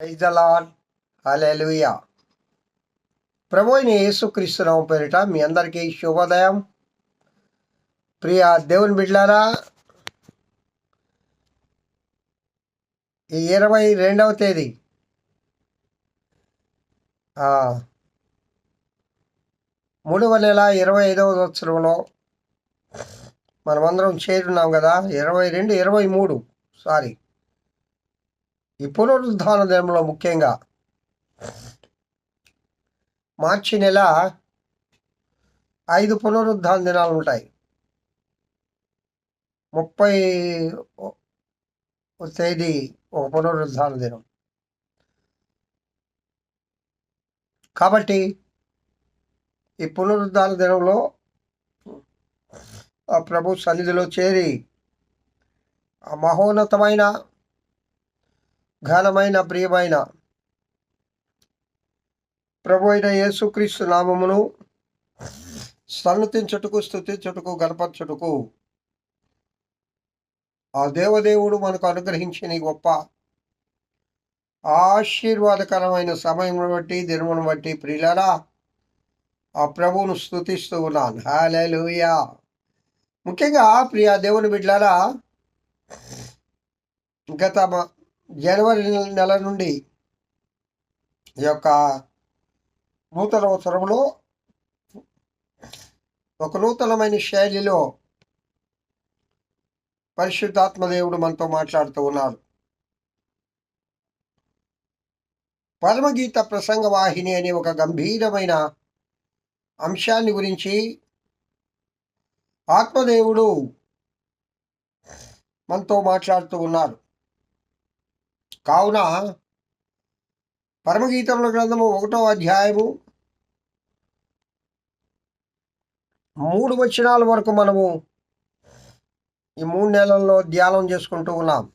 ప్రైజలాన్ hallelujah ప్రభు అయిన పేరిట మీ అందరికీ శుభోదయం. ప్రియ దేవుని బిడ్లారా ఈ ఇరవై రెండవ తేదీ మూడవ నెల ఇరవై ఐదవ సంవత్సరంలో మనమందరం చేరున్నాం కదా ఇరవై రెండు ఇరవై మూడు సారీ ఈ పునరుద్ధాన దినంలో ముఖ్యంగా మార్చి నెల ఐదు పునరుద్ధాన దినాలు ఉంటాయి. ముప్పై తేదీ ఒక పునరుద్ధాన దినం. కాబట్టి ఈ పునరుద్ధాన దినంలో ప్రభు సన్నిధిలో చేరి మహోన్నతమైన ఘనమైన ప్రియమైన ప్రభు అయిన యేసుక్రీస్తు నామమును సన్నతించుటకు స్థుతించుటకు గణపరచుటకు ఆ దేవదేవుడు మనకు అనుగ్రహించిన గొప్ప ఆశీర్వాదకరమైన సమయం బట్టి దినమును బట్టి ప్రియులరా ఆ ప్రభువును స్థుతిస్తూ ఉన్నాను. హాలూయా ముఖ్యంగా ప్రియ దేవుని బిడ్డలారా గత జనవరి నెల నుండి ఈ యొక్క నూతన సంవత్సరంలో ఒక నూతనమైన శైలిలో పరిశుద్ధాత్మదేవుడు మనతో మాట్లాడుతూ ఉన్నారు పరమగీత ప్రసంగ వాహిని అనే ఒక గంభీరమైన అంశాన్ని గురించి ఆత్మదేవుడు మనతో మాట్లాడుతూ ఉన్నారు కావున పరమగీతముల గ్రంథము ఒకటో అధ్యాయము మూడు వచనాల వరకు మనము ఈ మూడు నెలల్లో ధ్యానం చేసుకుంటూ ఉన్నాం.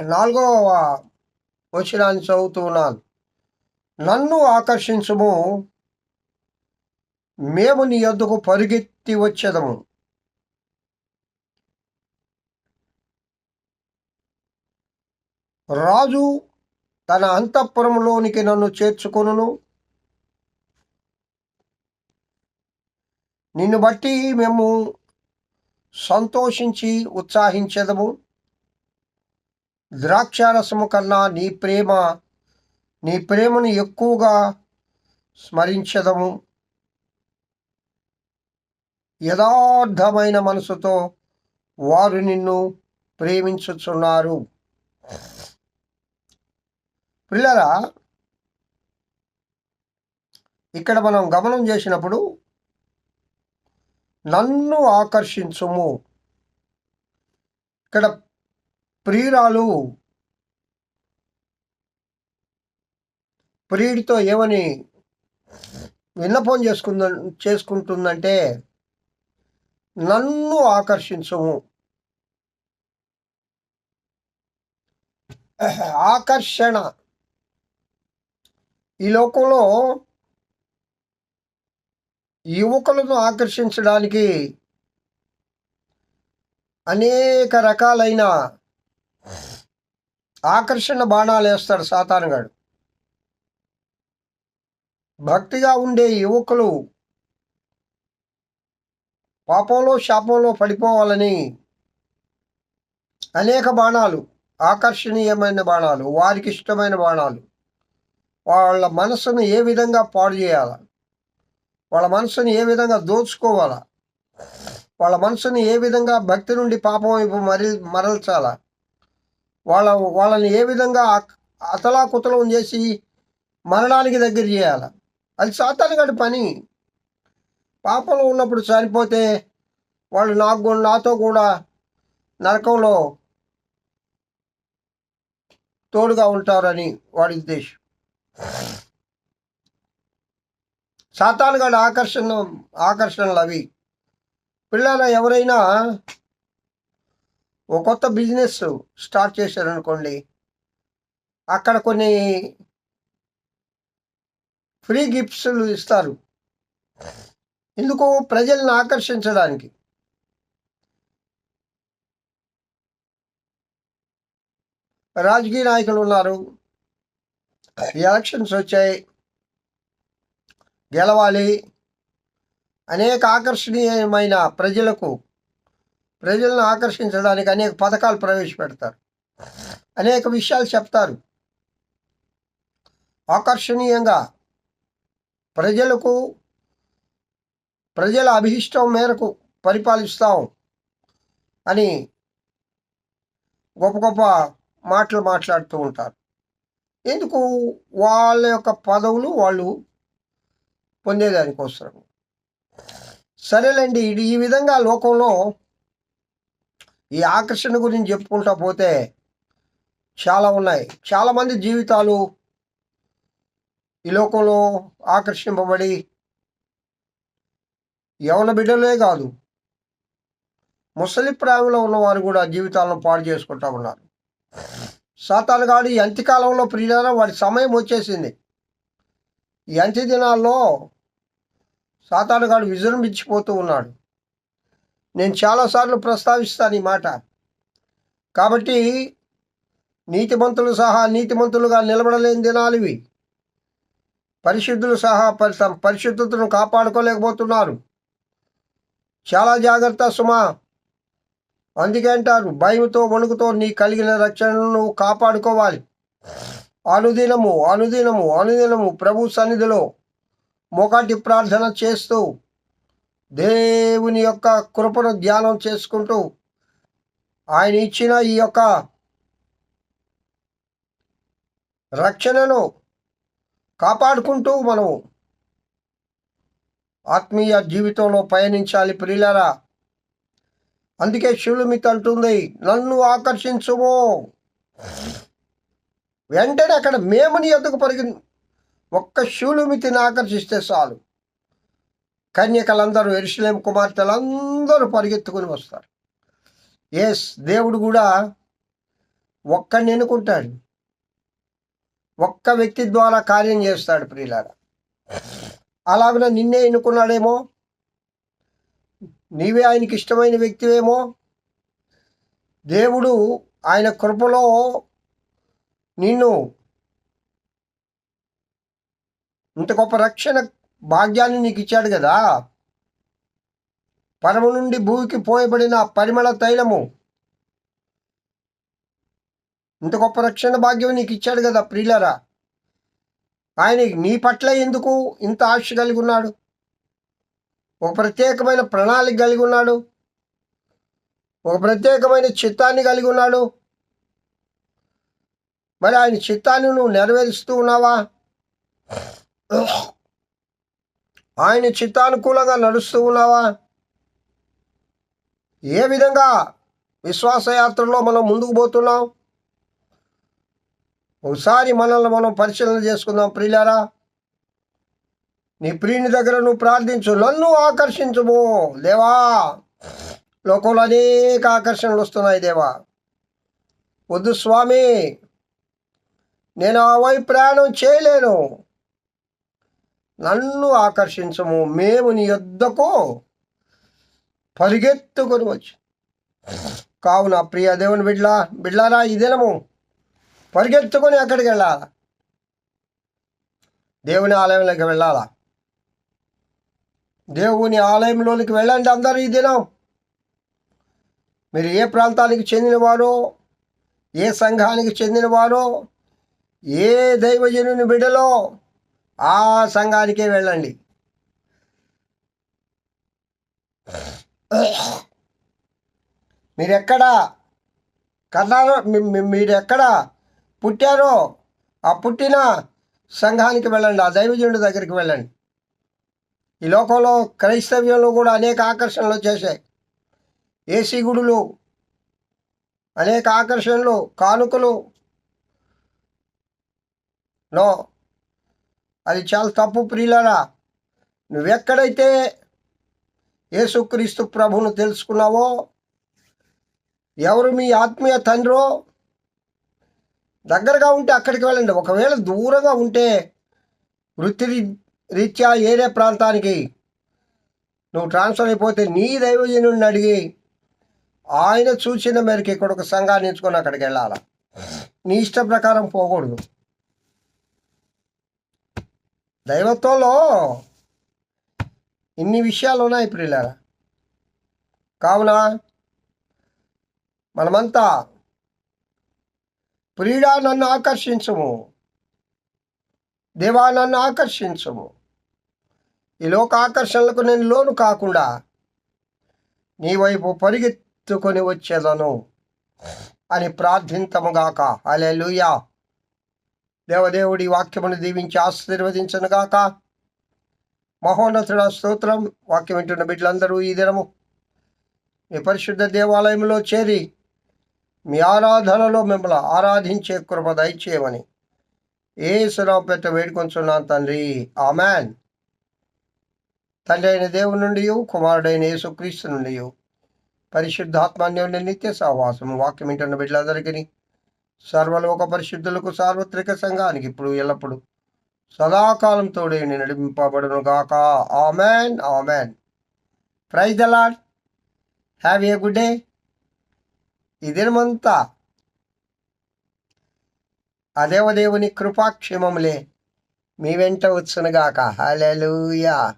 నాలుగవ వచనాన్ని చదువుతూ ఉన్నాను. నన్ను ఆకర్షించము మేము నీ యొద్దకు పరుగెత్తి వచ్చేదము. రాజు తన అంతఃపురంలోనికి నన్ను చేర్చుకొనును. నిన్ను బట్టి మేము సంతోషించి ఉత్సాహించదము. ద్రాక్షారసము కన్నా నీ ప్రేమ నీ ప్రేమను ఎక్కువగా స్మరించదము. యథార్థమైన మనసుతో వారు నిన్ను ప్రేమించుచున్నారు. పిల్లరా ఇక్కడ మనం గమనం చేసినప్పుడు నన్ను ఆకర్షించుము. ఇక్కడ ప్రియురాలు ప్రియుడితో ఏమని విన్నపం చేసుకుంద చేసుకుంటుందంటే నన్ను ఆకర్షించుము. ఆకర్షణ. ఈ లోకంలో యువకులను ఆకర్షించడానికి అనేక రకాలైన ఆకర్షణ బాణాలు వేస్తాడు సాతానుగాడు భక్తిగా ఉండే యువకులు పాపంలో శాపంలో పడిపోవాలని అనేక బాణాలు ఆకర్షణీయమైన బాణాలు వారికి ఇష్టమైన బాణాలు వాళ్ళ మనసును ఏ విధంగా పాడు చేయాలా? వాళ్ళ మనసుని ఏ విధంగా దోచుకోవాలా? వాళ్ళ మనసుని ఏ విధంగా భక్తి నుండి పాపం వైపు మరి మరల్చాలా? వాళ్ళ వాళ్ళని ఏ విధంగా అతలాకుతలం చేసి మరణానికి దగ్గర చేయాలా? అది సాతానుగాడి పని. పాపంలో ఉన్నప్పుడు చనిపోతే వాళ్ళు నాకు నాతో కూడా నరకంలో తోడుగా ఉంటారని వాడి ఉద్దేశం. సాతానుగాడి ఆకర్షణ ఆకర్షణలు అవి. పిల్లల ఎవరైనా ఒక కొత్త బిజినెస్ స్టార్ట్ చేశారనుకోండి అక్కడ కొన్ని ఫ్రీ గిఫ్ట్స్లు ఇస్తారు. ఎందుకు ప్రజల్ని ఆకర్షించడానికి. రాజకీయ నాయకులు ఉన్నారు ఎలక్షన్స్ వచ్చాయి. గెలవాలి. అనేక ఆకర్షణీయమైన ప్రజలకు ప్రజలను ఆకర్షించడానికి అనేక పథకాలు ప్రవేశపెడతారు. అనేక విషయాలు చెప్తారు. ఆకర్షణీయంగా ప్రజలకు ప్రజల అభిష్టం మేరకు పరిపాలిస్తాం అని గొప్ప గొప్ప మాటలు మాట్లాడుతూ ఉంటారు. ఎందుకు వాళ్ళ యొక్క పదవులు వాళ్ళు పొందేదానికోసం సరేలేండి ఇది ఈ విధంగా లోకంలో ఈ ఆకర్షణ గురించి చెప్పుకుంటా పోతే చాలా ఉన్నాయి. చాలామంది జీవితాలు ఈ లోకంలో ఆకర్షింపబడి యవన బిడ్డలే కాదు ముసలి ప్రాయంలో ఉన్నవారు కూడా జీవితాలను పాడు చేసుకుంటా ఉన్నారు. సాతానుగాడు ఎంత అంత్యకాలంలో ప్రియులారా వాడి సమయం వచ్చేసింది. ఈ అంత్య దినాల్లో సాతానుగాడు విజృంభించిపోతూ ఉన్నాడు. నేను చాలాసార్లు ప్రస్తావిస్తాను ఈ మాట. కాబట్టి నీతిమంతులు సహా నీతిమంతులుగా నిలబడలేని దినాలు ఇవి. పరిశుద్ధులు సహా పరి పరిశుద్ధతను కాపాడుకోలేకపోతున్నారు. చాలా జాగ్రత్త సుమా. అందుకే అంటారు భయంతో వణుకుతో నీ కలిగిన రక్షణను నువ్వు కాపాడుకోవాలి. అనుదినము అనుదినము అనుదినము ప్రభు సన్నిధిలో మొకటి ప్రార్థన చేస్తూ దేవుని యొక్క కృపను ధ్యానం చేసుకుంటూ ఆయన ఇచ్చిన ఈ యొక్క రక్షణను కాపాడుకుంటూ మనం ఆత్మీయ జీవితంలో పయనించాలి ప్రియులారా. అందుకే శివులమిత అంటుంది నన్ను ఆకర్షించుము. వెంటనే అక్కడ మేము నీ ఎద్దుకు పరిగి ఒక్క శివులుమితిని ఆకర్షిస్తే చాలు. కన్యకలందరూ ఎరుసలేం కుమార్తెలందరూ పరిగెత్తుకుని వస్తారు. ఎస్ దేవుడు కూడా ఒక్కడిని ఎన్నుకుంటాడు. ఒక్క వ్యక్తి ద్వారా కార్యం చేస్తాడు ప్రియులారా. అలాగనే నిన్నే ఎన్నుకున్నాడేమో? నీవే ఆయనకి ఇష్టమైన వ్యక్తివేమో? దేవుడు ఆయన కృపలో నిన్ను ఇంత గొప్ప రక్షణ భాగ్యాన్ని నీకు ఇచ్చాడు కదా? పరము నుండి భూమికి పోయబడిన పరిమళ తైలము. ఇంత గొప్ప రక్షణ భాగ్యం నీకు ఇచ్చాడు కదా ప్రియులరా? ఆయన నీ పట్ల ఎందుకు ఇంత ఆశ కలిగి ఉన్నాడు? ఒక ప్రత్యేకమైన ప్రణాళిక కలిగి ఉన్నాడు. ఒక ప్రత్యేకమైన చిత్తాన్ని కలిగి ఉన్నాడు. మరి ఆయన చిత్తాన్ని నువ్వు నెరవేరుస్తూ ఉన్నావా? ఆయన చిత్తానుకూలంగా నడుస్తూ ఉన్నావా? ఏ విధంగా విశ్వాసయాత్రలో మనం ముందుకు పోతున్నాం? ఒకసారి మనల్ని మనం పరిశీలన చేసుకుందాం ప్రియులారా. నీ ప్రియుని దగ్గర నువ్వు ప్రార్థించు నన్ను ఆకర్షించుము దేవా. లోకంలో అనేక ఆకర్షణలు వస్తున్నాయి దేవా. వద్దు స్వామి. నేను ఆ వైపు ప్రయాణం చేయలేను. నన్ను ఆకర్షించము మేము నీ యొద్దకు పరిగెత్తుకొని వచ్చి. కావున ప్రియ దేవుని బిడ్లా బిడ్లారా ఈ దినము పరిగెత్తుకొని అక్కడికి వెళ్ళాలా? దేవుని ఆలయంలోకి వెళ్ళాలా? దేవుని ఆలయంలోనికి వెళ్ళండి అందరూ ఈ దినం. మీరు ఏ ప్రాంతానికి చెందినవారో ఏ సంఘానికి చెందినవారో ఏ దైవజనుని బిడ్డలో ఆ సంఘానికే వెళ్ళండి. మీరెక్కడ కన్నారో మీరెక్కడ పుట్టారో ఆ పుట్టిన సంఘానికి వెళ్ళండి ఆ దైవజనుడి దగ్గరికి వెళ్ళండి. ఈ లోకంలో క్రైస్తవ్యంలో కూడా అనేక ఆకర్షణలు వచ్చేసాయి ఏసీ గుడులు అనేక ఆకర్షణలు కానుకలు. నో అది చాలా తప్పు ప్రియులరా. నువ్వెక్కడైతే యేసుక్రీస్తు ప్రభును తెలుసుకున్నావో ఎవరు మీ ఆత్మీయ తండ్రో దగ్గరగా ఉంటే అక్కడికి వెళ్ళండి. ఒకవేళ దూరంగా ఉంటే వృత్తి రీత్యా ఏరే ప్రాంతానికి. నువ్వు ట్రాన్స్ఫర్ అయిపోతే నీ దైవజనుడిని అడిగి ఆయన సూచన మేరకు ఇక్కడ ఒక సంఘాన్ని ఎంచుకొని అక్కడికి వెళ్ళాలా? నీ ఇష్ట ప్రకారం పోకూడదు. దైవత్వంలో ఇన్ని విషయాలు ఉన్నాయి ప్రియులారా. కావున మనమంతా ప్రీడా నన్ను ఆకర్షించము. దేవా నన్ను ఆకర్షించము. ఈ లోక ఆకర్షణలకు నేను లోను కాకుండా నీ వైపు పరిగెత్తుకొని వచ్చేదను అని ప్రార్థింతముగాక హల్లెలూయా. దేవదేవుడి వాక్యమును దీవించి ఆశీర్వదించను గాక. మహోన్నతుడ స్తోత్రం. వాక్యం వింటున్న బిడ్డలందరూ ఈ దినము మీ పరిశుద్ధ దేవాలయంలో చేరి మీ ఆరాధనలో మిమ్మల్ని ఆరాధించే కృప దయచేయమని ఏ సురావు పెట్ట వేడుకొంచున్నాను తండ్రి. ఆమెన్. తండ్రి అయిన దేవుని నుండి కుమారుడైన యేసుక్రీస్తు నుండి పరిశుద్ధాత్మాన్యుని నిత్య సహవాసం వాక్యం వింటున్న బిడ్డలందరికీ సర్వలోక పరిశుద్ధులకు సార్వత్రిక సంఘానికి ఇప్పుడు ఎల్లప్పుడు సదాకాలం తోడే నడిపింపబడును గాక. Amen amen. Praise the Lord have a good day. ఈ దినమంతా ఆ దేవదేవుని కృపాక్షేమములే. మీ వెంట వచ్చునుగాక. హల్లెలూయా.